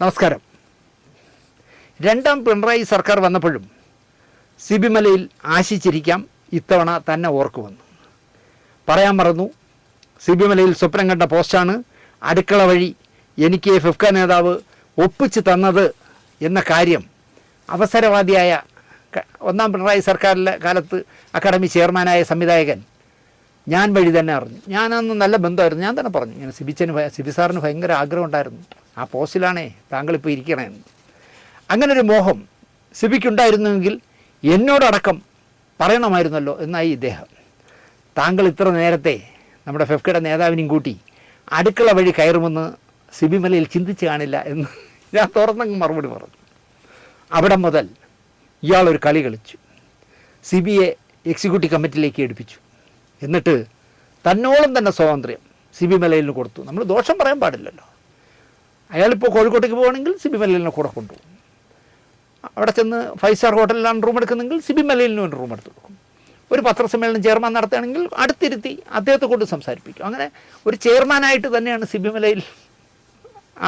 നമസ്കാരം. രണ്ടാം പിണറായി സർക്കാർ വന്നപ്പോഴും സിബിമലയിൽ ആശിച്ചിരിക്കാം ഇത്തവണ തന്നെ ഓർക്കുമെന്ന്. പറയാൻ മറന്നു. സിബിമലയിൽ സ്വപ്നം കണ്ട പോസ്റ്റാണ് അടുക്കള വഴി എനിക്ക് ഫിഫ്ക നേതാവ് ഒപ്പിച്ച് തന്നത് എന്ന കാര്യം അവസരവാദിയായ ഒന്നാം പിണറായി സർക്കാരിലെ കാലത്ത് അക്കാഡമി ചെയർമാനായ സംവിധായകൻ ഞാൻ വഴി തന്നെ അറിഞ്ഞു. ഞാനന്ന് നല്ല ബന്ധമായിരുന്നു. ഞാൻ തന്നെ പറഞ്ഞു. ഇങ്ങനെ സിബിച്ചന് സിബി സാറിന് ഭയങ്കര ആഗ്രഹം ഉണ്ടായിരുന്നു. ആ പോസ്റ്റിലാണേ താങ്കളിപ്പോൾ ഇരിക്കണേ. അങ്ങനെ ഒരു മോഹം സിബിക്കുണ്ടായിരുന്നുവെങ്കിൽ എന്നോടടക്കം പറയണമായിരുന്നല്ലോ എന്നായി ഇദ്ദേഹം. താങ്കൾ ഇത്ര നേരത്തെ നമ്മുടെ ഫെഫ്കയുടെ നേതാവിനെയും കൂട്ടി അടുക്കള വഴി കയറുമെന്ന് സിബിമലയിൽ ചിന്തിച്ച് കാണില്ല എന്ന് ഞാൻ തുറന്നങ്ങ് മറുപടി പറഞ്ഞു. അവിടെ മുതൽ ഇയാളൊരു കളി കളിച്ചു. സിബിയെ എക്സിക്യൂട്ടീവ് കമ്മിറ്റിയിലേക്ക് എടുപ്പിച്ചു. എന്നിട്ട് തന്നോളം തന്നെ സ്വാതന്ത്ര്യം സിബിമലയിൽ മലയിലിന് കൊടുത്തു. നമ്മൾ ദോഷം പറയാൻ പാടില്ലല്ലോ. അയാളിപ്പോൾ കോഴിക്കോട്ടേക്ക് പോകുകയാണെങ്കിൽ സിബി മലയിലിനെ കൂടെ കൊണ്ടുപോകും. അവിടെ ചെന്ന് ഫൈവ് സ്റ്റാർ ഹോട്ടലിലാണ് റൂം എടുക്കുന്നെങ്കിൽ സിബി മലയിലിന് വേണ്ടി റൂം എടുത്ത് കൊടുക്കും. ഒരു പത്രസമ്മേളനം ചെയർമാൻ നടത്തുകയാണെങ്കിൽ അടുത്തിരുത്തി അദ്ദേഹത്തെ കൊണ്ട് സംസാരിപ്പിക്കും. അങ്ങനെ ഒരു ചെയർമാനായിട്ട് തന്നെയാണ് സിബി മലയിൽ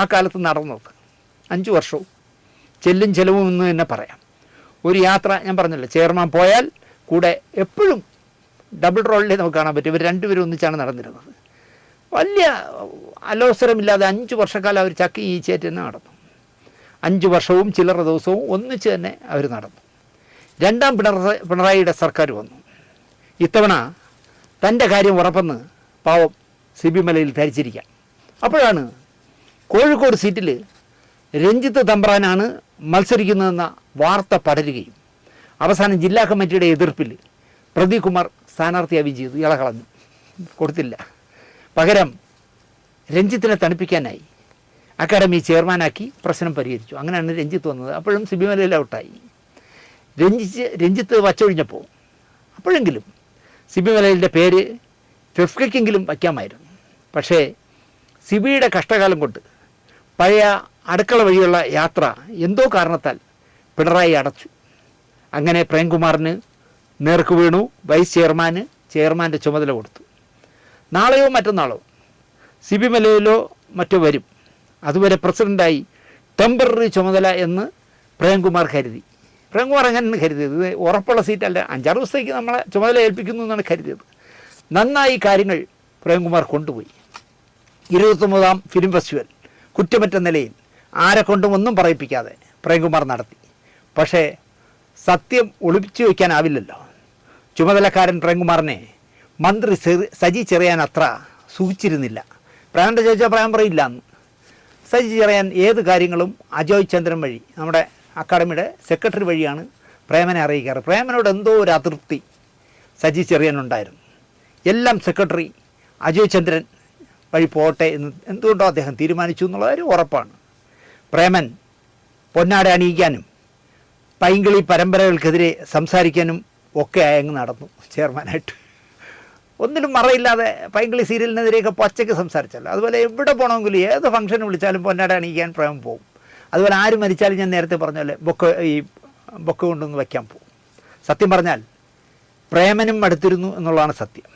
ആ കാലത്ത് നടന്നത്. അഞ്ച് വർഷവും ചെല്ലും ചെലവും എന്ന് തന്നെ പറയാം. ഒരു യാത്ര ഞാൻ പറഞ്ഞല്ലോ ചെയർമാൻ പോയാൽ കൂടെ എപ്പോഴും ഡബിൾ റോളിലേ നമുക്ക് കാണാൻ പറ്റും. ഇവർ രണ്ടുപേരും ഒന്നിച്ചാണ് നടന്നിരുന്നത്. വലിയ അലോസരമില്ലാതെ അഞ്ച് വർഷക്കാലം അവർ ചക്കി ഈച്ചേറ്റ് തന്നെ നടന്നു. അഞ്ച് വർഷവും ചില്ലറ ദിവസവും ഒന്നിച്ച് തന്നെ അവർ നടന്നു. രണ്ടാം പിണറായി പിണറായിയുടെ സർക്കാർ വന്നു. ഇത്തവണ തന്റെ കാര്യം ഉറപ്പെന്ന് പാവം സി ബി മലയിൽ ധരിച്ചിരിക്കാം. അപ്പോഴാണ് കോഴിക്കോട് സീറ്റിൽ രഞ്ജിത്ത് തമ്പ്രാനാണ് മത്സരിക്കുന്നതെന്ന വാർത്ത പടരുകയും അവസാനം ജില്ലാ കമ്മിറ്റിയുടെ എതിർപ്പിൽ പ്രദീപ് കുമാർ സ്ഥാനാർത്ഥിയാവുകയും ചെയ്തു. ഇളകളഞ്ഞു കൊടുത്തില്ല. പകരം രഞ്ജിത്തിനെ തണുപ്പിക്കാനായി. അക്കാഡമി ചെയർമാനാക്കി പ്രശ്നം പരിഹരിച്ചു. അങ്ങനെയാണ് രഞ്ജിത്ത് വന്നത്. അപ്പോഴും സിബിമലയിൽ ഔട്ടായി. രഞ്ജിച്ച് രഞ്ജിത്ത് വച്ചൊഴിഞ്ഞപ്പോൾ അപ്പോഴെങ്കിലും സിബിമലയിലെ പേര് ഫെഫ്കയ്ക്കെങ്കിലും വയ്ക്കാമായിരുന്നു. പക്ഷേ സിബിയുടെ കഷ്ടകാലം കൊണ്ട് പഴയ അടുക്കള വഴിയുള്ള യാത്ര എന്തോ കാരണത്താൽ പിണറായി അടച്ചു. അങ്ങനെ പ്രേംകുമാറിന് നേർക്ക് വീണു വൈസ് ചെയർമാന് ചെയർമാന്റെ ചുമതല കൊടുത്തു. നാളെയോ മറ്റന്നാളോ? സിബിമലയിലോ മറ്റോ വരും. അതുവരെ പ്രസിഡന്റായി ടെമ്പററി ചുമതല എന്ന് പ്രേംകുമാർ കരുതി. പ്രേംകുമാർ അങ്ങനെ കരുതിയത്? ഇത് ഉറപ്പുള്ള സീറ്റല്ല. അഞ്ചാറ് ദിവസത്തേക്ക് നമ്മളെ ചുമതല ഏൽപ്പിക്കുന്നു എന്നാണ് കരുതിയത്. നന്നായി കാര്യങ്ങൾ പ്രേംകുമാർ കൊണ്ടുപോയി. ഇരുപത്തൊമ്പതാം ഫിലിം ഫെസ്റ്റിവൽ കുറ്റമറ്റ നിലയിൽ ആരെ കൊണ്ടും ഒന്നും പറയിപ്പിക്കാതെ പ്രേംകുമാർ നടത്തി. പക്ഷേ സത്യം ഒളിപ്പിച്ചു വയ്ക്കാനാവില്ലല്ലോ. ചുമതലക്കാരൻ പ്രേംകുമാറിനെ മന്ത്രി സജി ചെറിയാൻ അത്ര സൂചിച്ചിരുന്നില്ല. പ്രേമന്റെ ചോദിച്ചാൽ പ്രേം പറയില്ല. സജി ചെറിയാൻ ഏത് കാര്യങ്ങളും അജോയ് ചന്ദ്രൻ വഴി നമ്മുടെ അക്കാഡമിയുടെ സെക്രട്ടറി വഴിയാണ് പ്രേമനെ അറിയിക്കാറ്. പ്രേമനോട് എന്തോ ഒരു അതൃപ്തി സജി ചെറിയാനുണ്ടായിരുന്നു എല്ലാം സെക്രട്ടറി അജോയ് ചന്ദ്രൻ വഴി പോട്ടെ എന്ന് എന്തുകൊണ്ടോ അദ്ദേഹം തീരുമാനിച്ചു എന്നുള്ള ഒരു ഉറപ്പാണ്. പ്രേമൻ പൊന്നാട അണിയിക്കാനും പൈങ്കിളി പരമ്പരകൾക്കെതിരെ സംസാരിക്കാനും ഒക്കെ അങ്ങ് നടന്നു. ചെയർമാനായിട്ട്. ഒന്നിലും മറയില്ലാതെ പൈങ്കിളി സീരിയലിനെതിരെയൊക്കെ പച്ചയ്ക്ക് സംസാരിച്ചല്ലോ. അതുപോലെ എവിടെ പോകണമെങ്കിലും ഏത് ഫംഗ്ഷൻ വിളിച്ചാലും പൊന്നാട അണിയിക്കാൻ പ്രേമം പോകും അതുപോലെ ആര് മരിച്ചാലും ഞാൻ നേരത്തെ പറഞ്ഞ പോലെ ബൊക്ക ഈ ബൊക്ക കൊണ്ടൊന്ന് വയ്ക്കാൻ പോകും സത്യം പറഞ്ഞാൽ പ്രേമനും അടുത്തിരുന്നു എന്നുള്ളതാണ് സത്യം.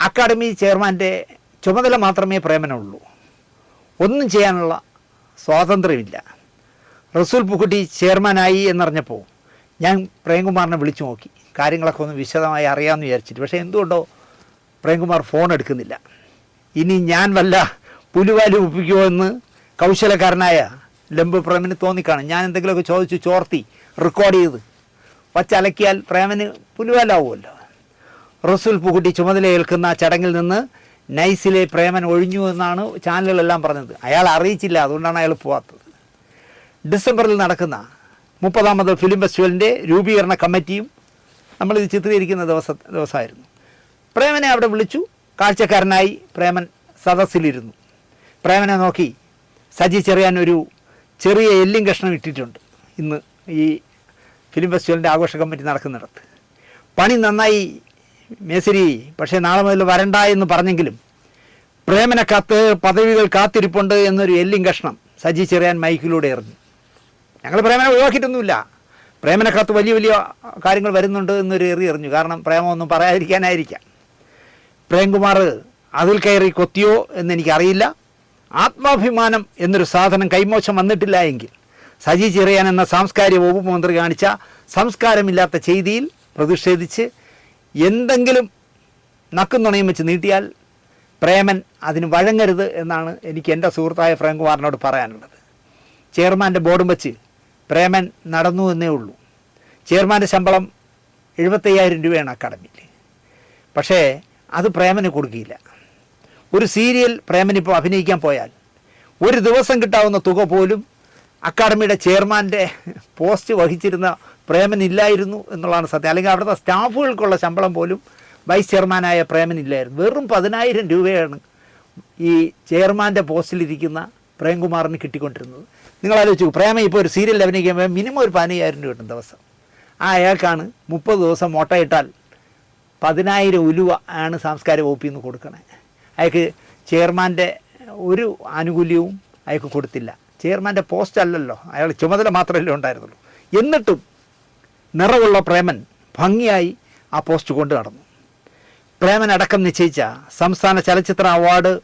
അക്കാഡമി ചെയർമാന്റെ ചുമതല മാത്രമേ പ്രേമനുള്ളൂ. ഒന്നും ചെയ്യാനുള്ള സ്വാതന്ത്ര്യമില്ല. റസൂൽ പുക്കുട്ടി ചെയർമാനായി എന്നറിഞ്ഞപ്പോൾ ഞാൻ പ്രേംകുമാറിനെ വിളിച്ചു നോക്കി. കാര്യങ്ങളൊക്കെ ഒന്ന് വിശദമായി അറിയാമെന്ന് വിചാരിച്ചിട്ട്. പക്ഷേ എന്തുകൊണ്ടോ പ്രേംകുമാർ ഫോൺ എടുക്കുന്നില്ല. ഇനി ഞാൻ വല്ല പുലുവാലി ഒപ്പിക്കുമോ എന്ന് കൗശലക്കാരനായ ലംബു പ്രേമന് തോന്നിക്കാണും. ഞാൻ എന്തെങ്കിലുമൊക്കെ ചോദിച്ചു ചോർത്തി റെക്കോർഡ് ചെയ്ത് വച്ചലക്കിയാൽ പ്രേമന് പുലുവാലാവുമല്ലോ. റസൂൽ പുകുട്ടി ചുമതലയേൽക്കുന്ന ചടങ്ങിൽ നിന്ന് നൈസിലെ പ്രേമൻ ഒഴിഞ്ഞു എന്നാണ് ചാനലുകളെല്ലാം പറഞ്ഞത്. അയാൾ അറിയിച്ചില്ല അതുകൊണ്ടാണ് അയാൾ പോവാത്തത്. ഡിസംബറിൽ നടക്കുന്ന മുപ്പതാമത് ഫിലിം ഫെസ്റ്റിവലിന്റെ രൂപീകരണ കമ്മിറ്റിയും നമ്മളിത് ചിത്രീകരിക്കുന്ന ദിവസ ദിവസമായിരുന്നു. പ്രേമനെ അവിടെ വിളിച്ചു. കാഴ്ചക്കാരനായി പ്രേമൻ സദസ്സിലിരുന്നു. പ്രേമനെ നോക്കി സജി ചെറിയാൻ ഒരു ചെറിയ എല്ലും കഷ്ണം ഇട്ടിട്ടുണ്ട് ഇന്ന് ഈ ഫിലിം ഫെസ്റ്റിവലിന്റെ ആഘോഷ കമ്മിറ്റി നടക്കുന്നിടത്ത്. പണി നന്നായി മേശരി പക്ഷേ നാളെ മുതൽ വരണ്ട എന്ന് പറഞ്ഞെങ്കിലും പ്രേമനെ കാത്ത് പദവികൾ കാത്തിരിപ്പുണ്ട് എന്നൊരു എല്ലും കഷ്ണം സജി ചെറിയാൻ മൈക്കിലൂടെ എറിഞ്ഞു. ഞങ്ങൾ പ്രേമനെ ഒഴിവാക്കിയിട്ടൊന്നുമില്ല. പ്രേമനക്കകത്ത് വലിയ വലിയ കാര്യങ്ങൾ വരുന്നുണ്ട് എന്നൊരു എറി എറിഞ്ഞു കാരണം പ്രേമമൊന്നും പറയാതിരിക്കാനായിരിക്കാം. പ്രേംകുമാർ അതിൽ കയറി കൊത്തിയോ എന്ന് എനിക്കറിയില്ല. ആത്മാഭിമാനം എന്നൊരു സാധനം കൈമോശം വന്നിട്ടില്ല എങ്കിൽ സജി ചെറിയാൻ എന്ന സാംസ്കാരിക വകുപ്പ് മന്ത്രി കാണിച്ച സംസ്കാരമില്ലാത്ത ചെയ്തിയിൽ പ്രതിഷേധിച്ച് എന്തെങ്കിലും നക്കും നുണയും വെച്ച് നീട്ടിയാൽ പ്രേമൻ അതിന് വഴങ്ങരുത് എന്നാണ് എനിക്ക് എന്റെ സുഹൃത്തായ പ്രേംകുമാറിനോട് പറയാനുള്ളത്. ചെയർമാന്റെ ബോർഡും വെച്ച് പ്രേമൻ നടന്നു എന്നേ ഉള്ളൂ. ചെയർമാന്റെ ശമ്പളം എഴുപത്തയ്യായിരം രൂപയാണ് അക്കാഡമിയിൽ പക്ഷേ അത് പ്രേമന് കൊടുക്കില്ല ഒരു സീരിയൽ പ്രേമനിപ്പോൾ അഭിനയിക്കാൻ പോയാൽ ഒരു ദിവസം കിട്ടാവുന്ന തുക പോലും അക്കാഡമിയുടെ ചെയർമാന്റെ പോസ്റ്റ് വഹിച്ചിരുന്ന പ്രേമനില്ലായിരുന്നു എന്നുള്ളതാണ് സത്യം. അല്ലെങ്കിൽ അവിടുത്തെ സ്റ്റാഫുകൾക്കുള്ള ശമ്പളം പോലും വൈസ് ചെയർമാനായ പ്രേമനില്ലായിരുന്നു വെറും പതിനായിരം രൂപയാണ് ഈ ചെയർമാന്റെ പോസ്റ്റിലിരിക്കുന്ന പ്രേംകുമാറിന് കിട്ടിക്കൊണ്ടിരുന്നത്. നിങ്ങൾ ആലോചിച്ചു പ്രേമ ഇപ്പോൾ ഒരു സീരിയൽ അഭിനയിക്കുമ്പോൾ മിനിമം ഒരു പതിനയ്യായിരം രൂപ കിട്ടും ദിവസം. ആ അയാൾക്കാണ് മുപ്പത് ദിവസം മുട്ടയിട്ടാൽ പതിനായിരം ഉലുവ ആണ് സാംസ്കാരിക വകുപ്പിൽ നിന്ന് കൊടുക്കണേ. അയാൾക്ക് ചെയർമാന്റെ ഒരു ആനുകൂല്യവും അയാൾക്ക് കൊടുത്തില്ല. ചെയർമാന്റെ പോസ്റ്റ് അല്ലല്ലോ. അയാൾ ചുമതല മാത്രമല്ലേ ഉണ്ടായിരുന്നുള്ളൂ. എന്നിട്ടും നിറവുള്ള പ്രേമൻ ഭംഗിയായി ആ പോസ്റ്റ് കൊണ്ടു നടന്നു. പ്രേമൻ അടക്കം നിശ്ചയിച്ച സംസ്ഥാന ചലച്ചിത്ര അവാർഡ്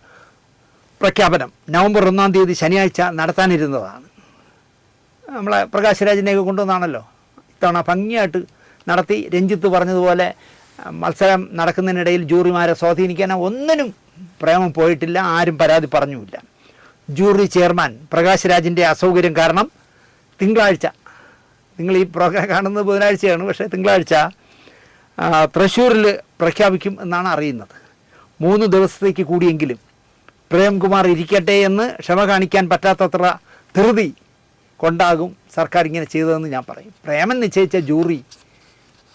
പ്രഖ്യാപനം നവംബർ ഒന്നാം തീയതി ശനിയാഴ്ച നടത്താനിരുന്നതാണ്. നമ്മളെ പ്രകാശ് രാജിനെയൊക്കെ കൊണ്ടുവന്നാണല്ലോ. ഇത്തവണ ഭംഗിയായിട്ട് നടത്തി രഞ്ജിത്ത് പറഞ്ഞതുപോലെ മത്സരം നടക്കുന്നതിനിടയിൽ ജൂറിമാരെ സ്വാധീനിക്കാൻ ഒന്നിനും പ്രേമം പോയിട്ടില്ല ആരും പരാതി പറഞ്ഞുമില്ല. ജൂറി ചെയർമാൻ പ്രകാശ് രാജിന്റെ അസൗകര്യം കാരണം തിങ്കളാഴ്ച നിങ്ങൾ ഈ പ്രോഗ്രാം കാണുന്നത് ബുധനാഴ്ചയാണ് പക്ഷേ തിങ്കളാഴ്ച തൃശ്ശൂരിൽ പ്രഖ്യാപിക്കും എന്നാണ് അറിയുന്നത്. മൂന്ന് ദിവസത്തേക്ക് കൂടിയെങ്കിലും പ്രേംകുമാർ ഇരിക്കട്ടെ എന്ന് ക്ഷമ കാണിക്കാൻ പറ്റാത്തത്ര ധൃതി കൊണ്ടാകും സർക്കാർ ഇങ്ങനെ ചെയ്തതെന്ന് ഞാൻ പറയും. പ്രേമൻ നിശ്ചയിച്ച ജൂറി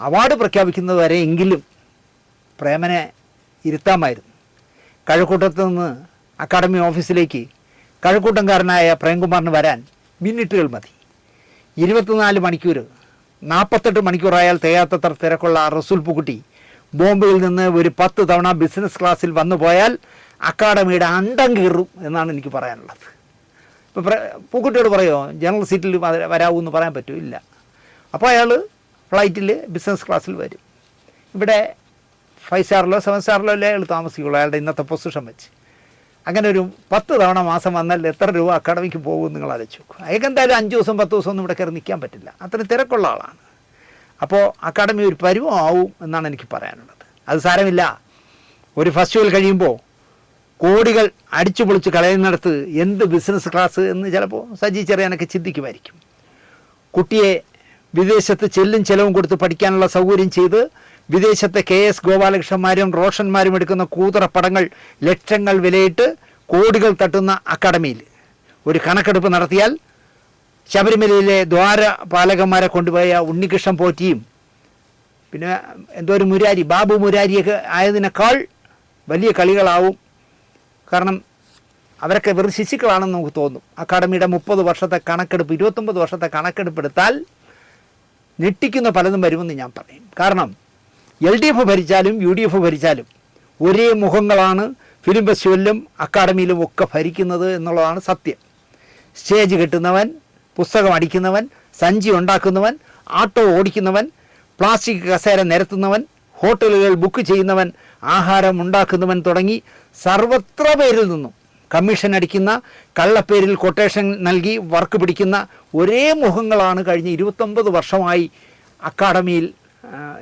അവാർഡ് പ്രഖ്യാപിക്കുന്നത് വരെ എങ്കിലും പ്രേമനെ ഇരുത്താമായിരുന്നു. കഴക്കൂട്ടത്ത് നിന്ന് അക്കാഡമി ഓഫീസിലേക്ക് കഴക്കൂട്ടംകാരനായ പ്രേംകുമാറിന് വരാൻ മിനിറ്റുകൾ മതി. ഇരുപത്തിനാല് മണിക്കൂർ നാൽപ്പത്തെട്ട് മണിക്കൂറായാൽ തേയാത്തത്ര തിരക്കുള്ള റസൂൽ പുക്കുട്ടി ബോംബെയിൽ നിന്ന് ഒരു പത്ത് തവണ ബിസിനസ് ക്ലാസ്സിൽ വന്നു പോയാൽ അക്കാഡമിയുടെ അണ്ടം കീറും എന്നാണ് എനിക്ക് പറയാനുള്ളത്. ഇപ്പോൾ പൂക്കുട്ടിയോട് പറയുമോ ജനറൽ സീറ്റിൽ വര- വരാവൂ എന്ന് പറയാൻ പറ്റില്ല. അപ്പോൾ അയാൾ ഫ്ലൈറ്റിൽ ബിസിനസ് ക്ലാസ്സിൽ വരും. ഇവിടെ ഫൈവ് സ്റ്റാറിലോ സെവൻ സ്റ്റാറിലോ അല്ലേ അയാൾ താമസിക്കുള്ളൂ അയാളുടെ ഇന്നത്തെ പൊസിഷൻ വെച്ച്. അങ്ങനെ ഒരു പത്ത് തവണ മാസം വന്നാൽ എത്ര രൂപ അക്കാഡമിക്ക് പോകും നിങ്ങൾ നോക്കും അയാൾക്ക് എന്തായാലും അഞ്ച് ദിവസം പത്ത് ദിവസം ഒന്നും ഇവിടെ കയറി നിൽക്കാൻ പറ്റില്ല. അത്ര തിരക്കുള്ള ആളാണ്. അപ്പോൾ അക്കാഡമി ഒരു പരിവം ആവും എന്നാണ് എനിക്ക് പറയാനുള്ളത്. അത് സാരമില്ല. ഒരു ഫെസ്റ്റിവൽ കഴിയുമ്പോൾ കോടികൾ അടിച്ചു പൊളിച്ച് കളയുന്നിടത്ത് എന്ത് ബിസിനസ് ക്ലാസ് എന്ന് ചിലപ്പോൾ സജി ചെറിയാനൊക്കെ ചിന്തിക്കുമായിരിക്കും. കുട്ടിയെ വിദേശത്ത് ചെല്ലും ചെലവും കൊടുത്ത് പഠിക്കാനുള്ള സൗകര്യം ചെയ്ത് വിദേശത്തെ കെ എസ് ഗോപാലകൃഷ്ണന്മാരും റോഷന്മാരും എടുക്കുന്ന കൂതറ പടങ്ങൾ ലക്ഷങ്ങൾ വിലയിട്ട് കോടികൾ തട്ടുന്ന അക്കാഡമിയിൽ. ഒരു കണക്കെടുപ്പ് നടത്തിയാൽ ശബരിമലയിലെ ദ്വാരപാലകന്മാരെ കൊണ്ടുപോയ ഉണ്ണികൃഷ്ണൻ പോറ്റിയും പിന്നെ എന്തോ ഒരു മുരാരി ബാബു മുരാരിയൊക്കെ ആയതിനേക്കാൾ വലിയ കളികളാവും കാരണം അവരൊക്കെ വെറും ശിശുക്കളാണെന്ന് നമുക്ക് തോന്നും. അക്കാഡമിയുടെ മുപ്പത് വർഷത്തെ കണക്കെടുപ്പ് ഇരുപത്തൊമ്പത് വർഷത്തെ കണക്കെടുപ്പ് എടുത്താൽ ഞെട്ടിക്കുന്ന പലതും വരുമെന്ന് ഞാൻ പറയും. കാരണം എൽ ഡി എഫ് ഭരിച്ചാലും യു ഡി എഫ് ഭരിച്ചാലും ഒരേ മുഖങ്ങളാണ് ഫിലിം ഫെസ്റ്റിവലിലും അക്കാഡമിയിലും ഒക്കെ ഭരിക്കുന്നത് എന്നുള്ളതാണ് സത്യം. സ്റ്റേജ് കെട്ടുന്നവൻ പുസ്തകം അടിക്കുന്നവൻ സഞ്ചി ഉണ്ടാക്കുന്നവൻ ആട്ടോ ഓടിക്കുന്നവൻ പ്ലാസ്റ്റിക് കസേര നിരത്തുന്നവൻ ഹോട്ടലുകൾ ബുക്ക് ചെയ്യുന്നവൻ ആഹാരം ഉണ്ടാക്കുന്നവൻ തുടങ്ങി സർവത്ര പേരിൽ നിന്നും കമ്മീഷൻ അടിക്കുന്ന കള്ളപ്പേരിൽ കൊട്ടേഷൻ നൽകി വർക്ക് പിടിക്കുന്ന ഒരേ മുഖങ്ങളാണ് കഴിഞ്ഞ ഇരുപത്തൊമ്പത് വർഷമായി അക്കാഡമിയിൽ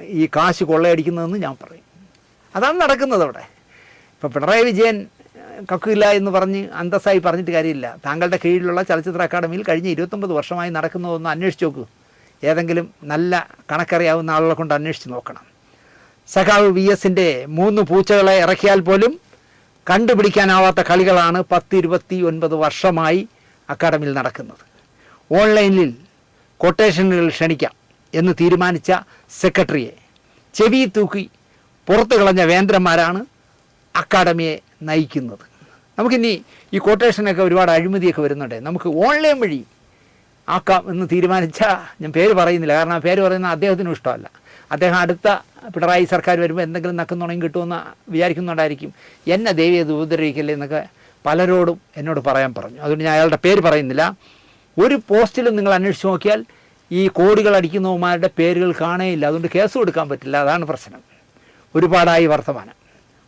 ഈ കാശ് കൊള്ളയടിക്കുന്നതെന്ന് ഞാൻ പറയും. അതാണ് നടക്കുന്നത് അവിടെ. ഇപ്പോൾ പിണറായി വിജയൻ കക്കില്ല എന്ന് പറഞ്ഞ് അന്തസ്സായി പറഞ്ഞിട്ട് കാര്യമില്ല. താങ്കളുടെ കീഴിലുള്ള ചലച്ചിത്ര അക്കാദമിയിൽ കഴിഞ്ഞ ഇരുപത്തൊമ്പത് വർഷമായി നടക്കുന്നതൊന്ന് അന്വേഷിച്ച് നോക്കൂ. ഏതെങ്കിലും നല്ല കണക്കറിയാവുന്ന ആളുകളെ കൊണ്ട് അന്വേഷിച്ച് നോക്കണം. സഖാവ് വി എസിന്റെ മൂന്ന് പൂച്ചകളെ ഇറക്കിയാൽ പോലും കണ്ടുപിടിക്കാനാവാത്ത കളികളാണ് പത്ത് ഇരുപത്തി ഒൻപത് വർഷമായി അക്കാഡമിയിൽ നടക്കുന്നത്. ഓൺലൈനിൽ കൊട്ടേഷനുകൾ ക്ഷണിക്കാം എന്ന് തീരുമാനിച്ച സെക്രട്ടറിയെ ചെവി തൂക്കി പുറത്തു കളഞ്ഞ വേന്ദ്രന്മാരാണ് അക്കാഡമിയെ നയിക്കുന്നത്. നമുക്കിനി ഈ കൊട്ടേഷനൊക്കെ ഒരുപാട് അഴിമതിയൊക്കെ വരുന്നുണ്ട്. നമുക്ക് ഓൺലൈൻ വഴി ആക്കാം എന്ന് തീരുമാനിച്ച ഞാൻ പേര് പറയുന്നില്ല. കാരണം ആ പേര് പറയുന്ന അദ്ദേഹത്തിനും ഇഷ്ടമല്ല. അദ്ദേഹം അടുത്ത പിണറായി സർക്കാർ വരുമ്പോൾ എന്തെങ്കിലും നക്കുന്നുണയും കിട്ടുമെന്ന് വിചാരിക്കുന്നുണ്ടായിരിക്കും. എന്നെ ദേവി അത് ഉപദ്രവിക്കല്ലേ എന്നൊക്കെ പലരോടും എന്നോട് പറയാൻ പറഞ്ഞു. അതുകൊണ്ട് ഞാൻ അയാളുടെ പേര് പറയുന്നില്ല. ഒരു പോസ്റ്റിലും നിങ്ങൾ അന്വേഷിച്ച് നോക്കിയാൽ ഈ കോടികൾ അടിക്കുന്നവന്മാരുടെ പേരുകൾ കാണേയില്ല. അതുകൊണ്ട് കേസ് കൊടുക്കാൻ പറ്റില്ല. അതാണ് പ്രശ്നം. ഒരുപാടായി വർത്തമാനം.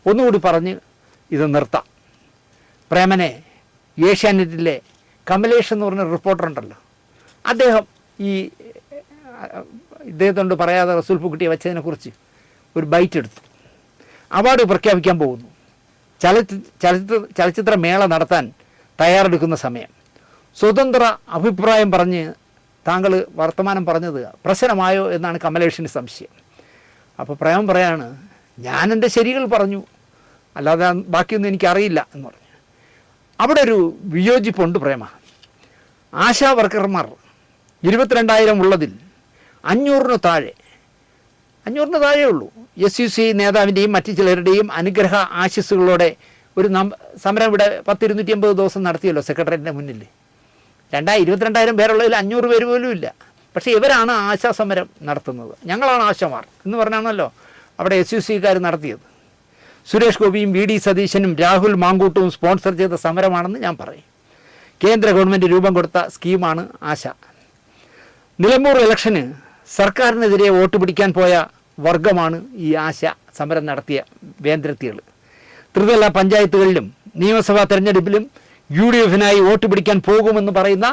ഒന്നുകൂടി പറഞ്ഞ് ഇത് നിർത്താം. പ്രേമനെ ഏഷ്യാനെറ്റിലെ കമലേഷ് എന്ന് പറഞ്ഞ റിപ്പോർട്ടർ ഉണ്ടല്ലോ. അദ്ദേഹം ഈ ഇദ്ദേഹത്തോണ്ട് പറയാതെ റസൂൽ പൂക്കുട്ടിയെ വെച്ചതിനെക്കുറിച്ച് ഒരു ബൈറ്റ് എടുത്തു. അവാർഡ് പ്രഖ്യാപിക്കാൻ പോകുന്നു. ചലച്ചി ചലച്ചിത്ര ചലച്ചിത്ര മേള നടത്താൻ തയ്യാറെടുക്കുന്ന സമയം. സ്വതന്ത്ര അഭിപ്രായം പറഞ്ഞ് താങ്കൾ വർത്തമാനം പറഞ്ഞത് പ്രശ്നമായോ എന്നാണ് കമലേഷിന്റെ സംശയം. അപ്പോൾ പ്രേമം പറയാണ് ഞാൻ എന്റെ ശരികൾ പറഞ്ഞു. അല്ലാതെ ബാക്കിയൊന്നും എനിക്കറിയില്ല എന്ന് പറഞ്ഞു. അവിടെ ഒരു വിയോജിപ്പുണ്ട് പ്രേമ. ആശാ വർക്കർമാർ ഇരുപത്തിരണ്ടായിരം ഉള്ളതിൽ അഞ്ഞൂറിന് താഴെ അഞ്ഞൂറിന് താഴെ ഉള്ളൂ. എസ് യു സി നേതാവിന്റെയും മറ്റ് ചിലരുടെയും അനുഗ്രഹ ആശിസ്സുകളോടെ ഒരു സമരം ഇവിടെ പത്തിരുന്നൂറ്റി അമ്പത് ദിവസം നടത്തിയല്ലോ സെക്രട്ടറിയേറ്റിന്റെ മുന്നിൽ. രണ്ടായി ഇരുപത്തിരണ്ടായിരം പേരുള്ളതിൽ അഞ്ഞൂറ് പേര് പോലും ഇല്ല. പക്ഷേ ഇവരാണ് ആശാ സമരം നടത്തുന്നത്. ഞങ്ങളാണ് ആശമാർ എന്ന് പറഞ്ഞാണല്ലോ അവിടെ എസ് യു സിക്കാർ നടത്തിയത്. സുരേഷ് ഗോപിയും വി ഡി സതീശനും രാഹുൽ മാങ്കൂട്ടും സ്പോൺസർ ചെയ്ത സമരമാണെന്ന് ഞാൻ പറയും. കേന്ദ്ര ഗവൺമെന്റ് രൂപം കൊടുത്ത സ്കീമാണ് ആശ. നിലമ്പൂർ ഇലക്ഷന് സർക്കാരിനെതിരെ വോട്ട് പിടിക്കാൻ പോയ വർഗമാണ് ഈ ആശ സമരം നടത്തിയ വേന്ദ്രത്തികൾ ത്രിതല പഞ്ചായത്തുകളിലും നിയമസഭാ തെരഞ്ഞെടുപ്പിലും യു ഡി എഫിനായി വോട്ട് പിടിക്കാൻ പോകുമെന്ന് പറയുന്ന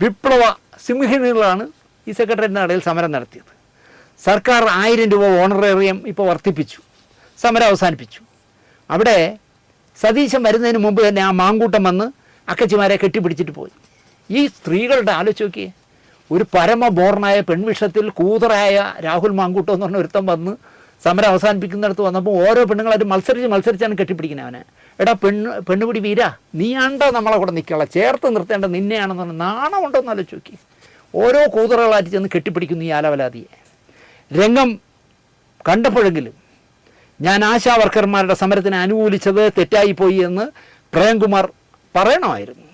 വിപ്ലവ സിംഹിണികളാണ് ഈ സെക്രട്ടറിയുടെ നടയിൽ സമരം നടത്തിയത്. സർക്കാർ ആയിരം രൂപ ഓണറേറിയം ഇപ്പോൾ വർദ്ധിപ്പിച്ചു സമരം അവസാനിപ്പിച്ചു. അവിടെ സതീശൻ വരുന്നതിന് മുമ്പ് തന്നെ ആ മാങ്കൂട്ടം വന്ന് അക്കച്ചിമാരെ കെട്ടിപ്പിടിച്ചിട്ട് പോയി. ഈ സ്ത്രീകളുടെ ആലോചിച്ച് നോക്കിയേ ഒരു പരമബോർണായ പെൺവിഷത്തിൽ കൂതറായ രാഹുൽ മാങ്കൂട്ടോ എന്ന് പറഞ്ഞ ഒരുത്തം വന്ന് സമരം അവസാനിപ്പിക്കുന്നിടത്ത് വന്നപ്പോൾ ഓരോ പെണ്ണുങ്ങളായിട്ട് മത്സരിച്ച് മത്സരിച്ചാണ് കെട്ടിപ്പിടിക്കുന്നത് അവനെ. എടാ പെണ്ണ് പെണ്ണുപിടി വീര നീയാണ്ടോ നമ്മളെ കൂടെ നിൽക്കുക ചേർത്ത് നിർത്തേണ്ട നിന്നെയാണെന്ന് പറഞ്ഞാൽ നാണമുണ്ടോ ആലോചിച്ച് നോക്കി. ഓരോ കൂതറകളായിട്ട് ചെന്ന് കെട്ടിപ്പിടിക്കുന്നു ഈ ആലവലാതിയെ. രംഗം കണ്ടപ്പോഴെങ്കിലും ഞാൻ ആശാ വർക്കർമാരുടെ സമരത്തിന് അനുകൂലിച്ചത് തെറ്റായിപ്പോയി എന്ന് പ്രേംകുമാർ പറയണമായിരുന്നു.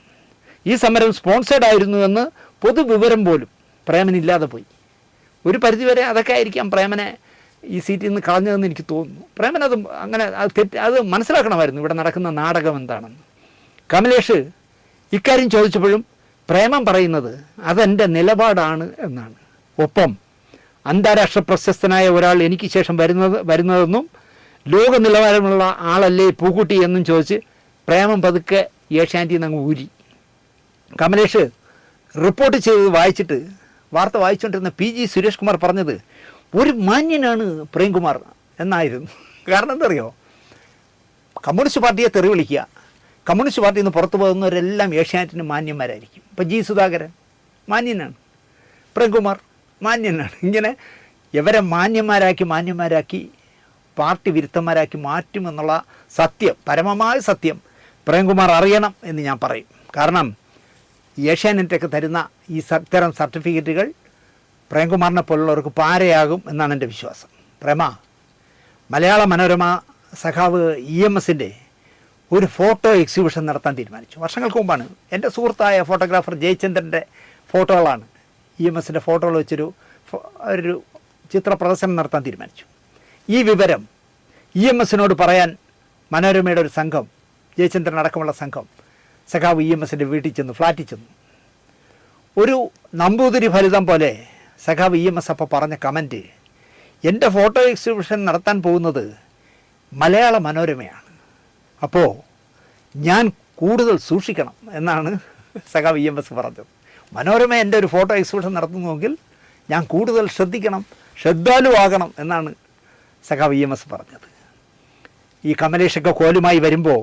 ഈ സമരം സ്പോൺസേഡ് ആയിരുന്നു എന്ന് പൊതുവിവരം പോലും പ്രേമനില്ലാതെ പോയി. ഒരു പരിധിവരെ അതൊക്കെ ആയിരിക്കാം പ്രേമനെ ഈ സീറ്റിൽ നിന്ന് കളഞ്ഞതെന്ന് എനിക്ക് തോന്നുന്നു. പ്രേമൻ അത് അങ്ങനെ അത് തെറ്റ് അത് മനസ്സിലാക്കണമായിരുന്നു ഇവിടെ നടക്കുന്ന നാടകം എന്താണെന്ന്. കമലേഷ് ഇക്കാര്യം ചോദിച്ചപ്പോഴും പ്രേമം പറയുന്നത് അതെന്റെ നിലപാടാണ് എന്നാണ്. ഒപ്പം അന്താരാഷ്ട്ര പ്രശസ്തനായ ഒരാൾ എനിക്ക് ശേഷം വരുന്നത് വരുന്നതെന്നും ലോക നിലവാരമുള്ള ആളല്ലേ പൂക്കുട്ടി എന്നും ചോദിച്ച് പ്രേമം പതുക്കെ ഏഷ്യാന്റിന്ന് അങ്ങ് ഊരി. കമലേഷ് റിപ്പോർട്ട് ചെയ്തത് വായിച്ചിട്ട് വാർത്ത വായിച്ചുകൊണ്ടിരുന്ന പി ജി സുരേഷ് കുമാർ പറഞ്ഞത് ഒരു മാന്യനാണ് പ്രേംകുമാർ എന്നായിരുന്നു. കാരണം എന്തറിയോ? കമ്മ്യൂണിസ്റ്റ് പാർട്ടിയെ തെറി വിളിക്കുക കമ്മ്യൂണിസ്റ്റ് പാർട്ടിയിൽ നിന്ന് പുറത്തു പോകുന്നവരെല്ലാം ഏഷ്യാനെറ്റിന് മാന്യന്മാരായിരിക്കും. ഇപ്പം ജി സുധാകരൻ മാന്യനാണ്. പ്രേംകുമാർ മാന്യനാണ്. ഇങ്ങനെ ഇവരെ മാന്യന്മാരാക്കി മാന്യന്മാരാക്കി പാർട്ടി വിരുദ്ധന്മാരാക്കി മാറ്റുമെന്നുള്ള സത്യം പരമമായ സത്യം പ്രേംകുമാർ അറിയണം എന്ന് ഞാൻ പറയും. കാരണം ഏഷ്യാനെറ്റൊക്കെ തരുന്ന ഈ ഇത്തരം സർട്ടിഫിക്കറ്റുകൾ പ്രേംകുമാറിനെ പോലുള്ളവർക്ക് പാരയാകും എന്നാണ് എന്റെ വിശ്വാസം. പ്രേമ മലയാള മനോരമ സഖാവ് ഇ എം എസിന്റെ ഒരു ഫോട്ടോ എക്സിബിഷൻ നടത്താൻ തീരുമാനിച്ചു. വർഷങ്ങൾക്ക് മുമ്പാണ്. എന്റെ സുഹൃത്തായ ഫോട്ടോഗ്രാഫർ ജയചന്ദ്രന്റെ ഫോട്ടോകളാണ് ഇ എം എസിന്റെ ഫോട്ടോകൾ വെച്ചൊരു ഒരു ചിത്ര പ്രദർശനം നടത്താൻ തീരുമാനിച്ചു. ഈ വിവരം ഇ എം എസിനോട് പറയാൻ മനോരമയുടെ ഒരു സംഘം ജയചന്ദ്രൻ അടക്കമുള്ള സംഘം സഖാവ് ഇ എം എസിന്റെ വീട്ടിൽ ചെന്നു ഫ്ലാറ്റിൽ ചെന്നു. ഒരു നമ്പൂതിരി ഫലിതം പോലെ സഖാവ് ഇ എം എസ് അപ്പോൾ പറഞ്ഞ കമന്റ് എന്റെ ഫോട്ടോ എക്സിബിഷൻ നടത്താൻ പോകുന്നത് മലയാള മനോരമയാണ്. അപ്പോൾ ഞാൻ കൂടുതൽ സൂക്ഷിക്കണം എന്നാണ് സഖാവ് ഇ എം എസ് പറഞ്ഞത്. മനോരമ എന്റെ ഒരു ഫോട്ടോ എക്സിബിഷൻ നടത്തുന്നുവെങ്കിൽ ഞാൻ കൂടുതൽ ശ്രദ്ധിക്കണം ശ്രദ്ധാലുവാകണം എന്നാണ് സഖാവ് ഇ എം എസ് പറഞ്ഞത്. ഈ കമലേഷൊക്കെ കോലുമായി വരുമ്പോൾ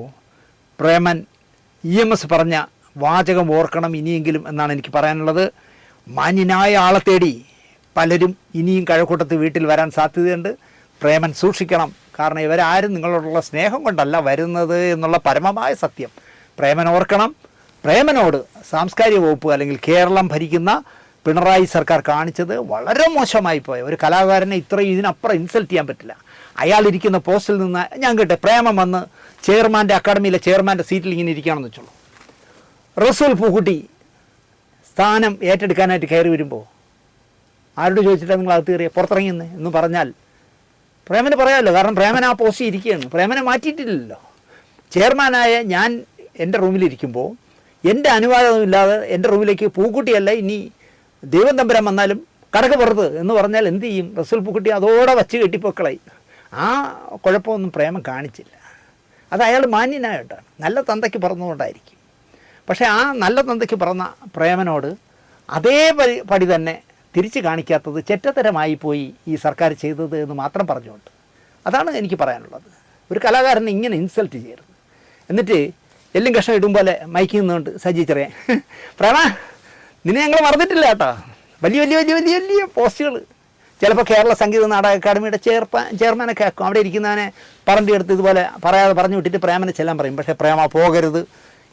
പ്രേമൻ ഇ എം എസ് പറഞ്ഞ വാചകം ഓർക്കണം ഇനിയെങ്കിലും എന്നാണ് എനിക്ക് പറയാനുള്ളത്. മാന്യനായ ആളെ തേടി പലരും ഇനിയും കഴക്കൂട്ടത്ത് വീട്ടിൽ വരാൻ സാധ്യതയുണ്ട്. പ്രേമൻ സൂക്ഷിക്കണം. കാരണം ഇവരാരും നിങ്ങളോടുള്ള സ്നേഹം കൊണ്ടല്ല വരുന്നത് എന്നുള്ള പരമമായ സത്യം. പ്രേമൻ ഓർക്കണം. പ്രേമനോട് സാംസ്കാരിക വകുപ്പ് അല്ലെങ്കിൽ കേരളം ഭരിക്കുന്ന പിണറായി സർക്കാർ കാണിച്ചത് വളരെ മോശമായി പോയ. ഒരു കലാകാരനെ ഇത്രയും ഇതിനപ്പുറം ഇൻസൾട്ട് ചെയ്യാൻ പറ്റില്ല. അയാൾ ഇരിക്കുന്ന പോസ്റ്റിൽ നിന്ന് ഞാൻ കേട്ടെ പ്രേമം വന്ന് ചെയർമാന്റെ അക്കാഡമിയിലെ ചെയർമാന്റെ സീറ്റിൽ ഇങ്ങനെ ഇരിക്കുകയാണെന്ന് വെച്ചോളൂ. റസൂൽ പൂക്കുട്ടി സ്ഥാനം ഏറ്റെടുക്കാനായിട്ട് കയറി വരുമ്പോൾ ആരോട് ചോദിച്ചിട്ടാണ് നിങ്ങൾ അകത്ത് കയറിയ? പുറത്തിറങ്ങിയെന്ന് എന്ന് പറഞ്ഞാൽ പ്രേമന് പറയാമല്ലോ കാരണം പ്രേമൻ ആ പോസ്റ്റ് ഇരിക്കുകയാണ്. പ്രേമനെ മാറ്റിയിട്ടില്ലല്ലോ. ചെയർമാനായ ഞാൻ എന്റെ റൂമിലിരിക്കുമ്പോൾ എന്റെ അനുവാദമില്ലാതെ എന്റെ റൂമിലേക്ക് പൂക്കുട്ടിയല്ല ഇനി ദൈവം തമ്പുരാൻ വന്നാലും കടക്ക് പുറത്ത് എന്ന് പറഞ്ഞാൽ എന്ത് ചെയ്യും? റസൂൽ പൂക്കുട്ടി അതോടെ വച്ച് കെട്ടിപ്പൊക്കളായി. ആ കുഴപ്പമൊന്നും പ്രേമം കാണിച്ചില്ല. അത് അയാൾ മാന്യനായിട്ടാണ് നല്ല തന്തയ്ക്ക് പറഞ്ഞുകൊണ്ടായിരിക്കും പക്ഷേ ആ നല്ല തന്തയ്ക്ക് പിറന്ന പ്രേമനോട് അതേ പരി പടി തന്നെ തിരിച്ചു കാണിക്കാത്തത് ചെറ്റത്തരമായി പോയി ഈ സർക്കാർ ചെയ്തത് എന്ന് മാത്രം പറഞ്ഞുകൊണ്ട്. അതാണ് എനിക്ക് പറയാനുള്ളത്. ഒരു കലാകാരനെ ഇങ്ങനെ ഇൻസൾട്ട് ചെയ്യരുത്. എന്നിട്ട് എല്ലും കഷ്ണം ഇടും പോലെ മൈക്കിൽ നിന്നുകൊണ്ട് സജി ചെറിയ പ്രേമ നിന്നെ ഞങ്ങൾ മറന്നിട്ടില്ല കേട്ടോ. വലിയ വലിയ വലിയ വലിയ വലിയ പോസ്റ്റുകൾ ചിലപ്പോൾ കേരള സംഗീത നാടക അക്കാദമിയുടെ ചെയർപ്പാൻ ചെയർമാനൊക്കെ ആക്കും അവിടെ ഇരിക്കുന്നവനെ പറണ്ടി എടുത്ത് ഇതുപോലെ പറയാതെ പറഞ്ഞു വിട്ടിട്ട് പ്രേമനെ ചെല്ലാൻ പറയും. പക്ഷേ പ്രേമ പോകരുത്.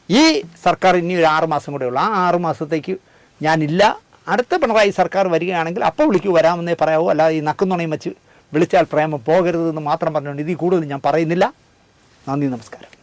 ഈ സർക്കാർ ഇനി ഒരു ആറ് മാസം കൂടെ ഉള്ളൂ. ആ ആറ് മാസത്തേക്ക് ഞാനില്ല. അടുത്ത പിണറായി സർക്കാർ വരികയാണെങ്കിൽ അപ്പോൾ വിളിക്കൂ. വരാമെന്നേ പറയാവൂ. അല്ലാതെ ഈ നക്കുന്നുണയും വെച്ച് വിളിച്ചാൽ പ്രേമം പോകരുതെന്ന് മാത്രം പറഞ്ഞുകൊണ്ട് ഇതിൽ കൂടുതൽ ഞാൻ പറയുന്നില്ല. നന്ദി നമസ്കാരം.